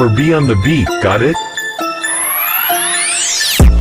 Or be on the beat, got it?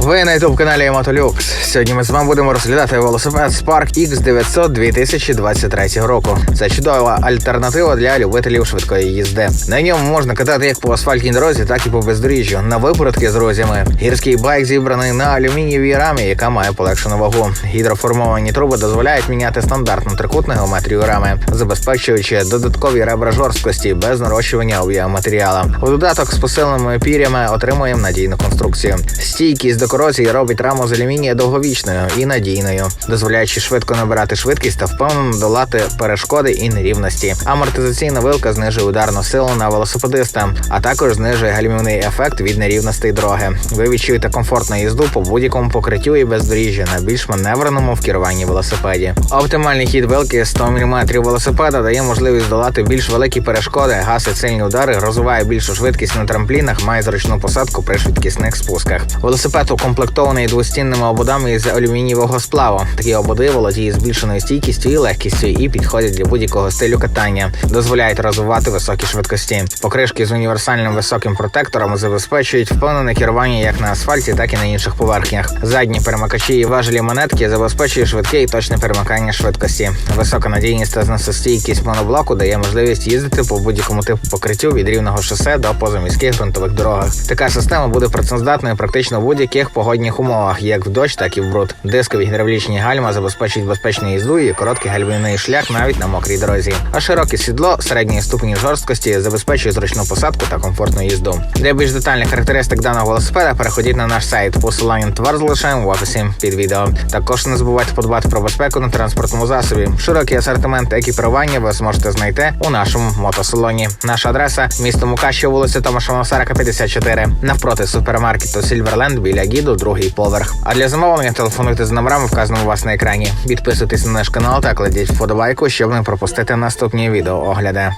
Ви на youtube каналі Мотолюкс. Сьогодні ми з вами будемо розглядати велосипед Spark X900 2023 року. Це чудова альтернатива для любителів швидкої їзди. На ньому можна катати як по асфальтній дорозі, так і по бездоріжжю, на випередки з друзями. Гірський байк зібраний на алюмінієвій рамі, яка має полегшену вагу. Гідроформовані труби дозволяють міняти стандартну трикутну геометрію рами, забезпечуючи додаткові ребра жорсткості без нарощування об'єму матеріала. У додаток з посиленими пір'ями отримуємо надійну конструкцію. Стійкість до корозії робить раму з алюмінія довговічною і надійною, дозволяючи швидко набирати швидкість та впевнено долати перешкоди і нерівності. Амортизаційна вилка знижує ударну силу на велосипедиста, а також знижує гальмівний ефект від нерівностей дороги. Ви відчуєте комфортну їзду по будь-якому покриттю і бездоріжжя на більш маневреному в керуванні велосипеді. Оптимальний хід вилки 100 мм велосипеда дає можливість долати більш великі перешкоди, гасить сильні удари, розвиває більшу швидкість на трамплінах, має зручну посадку при швидкісних спусках. Велосипед укомплектований двостінними ободами із алюмінієвого сплаву. Такі ободи володіють збільшеною стійкістю і легкістю і підходять для будь-якого стилю катання, дозволяють розвивати високі швидкості. Покришки з універсальним високим протектором забезпечують впевнене керування як на асфальті, так і на інших поверхнях. Задні перемикачі і важелі монетки забезпечують швидке і точне перемикання швидкості. Висока надійність та зносостійкість моноблоку дає можливість їздити по будь-якому типу покриттю від рівного шосе до позаміських ґрунтових дорогах. Така система буде працездатною практично в будь-яких погодних умовах, як в дощ, так і в бруд. Дискові гідравлічні гальма забезпечують безпечну їзду і короткий гальмівний шлях навіть на мокрій дорозі. А широке сідло середньої ступені жорсткості забезпечує зручну посадку та комфортну їзду. Для більш детальних характеристик даного велосипеда переходіть на наш сайт. Посилання товар залишаємо в описі під відео. Також не забувайте подбати про безпеку на транспортному засобі. Широкий асортимент екіпірування ви зможете знайти у нашому мотосалоні. Наша адреса місто Мукачево, вулиця Томаша Масарика, 54, навпроти супермаркету Сільверленд біля гіду, другий поверх. А для замовлення телефонуйте з номерами, вказаними у вас на екрані. Підписуйтесь на наш канал та кладіть вподобайку, щоб не пропустити наступні відео огляди.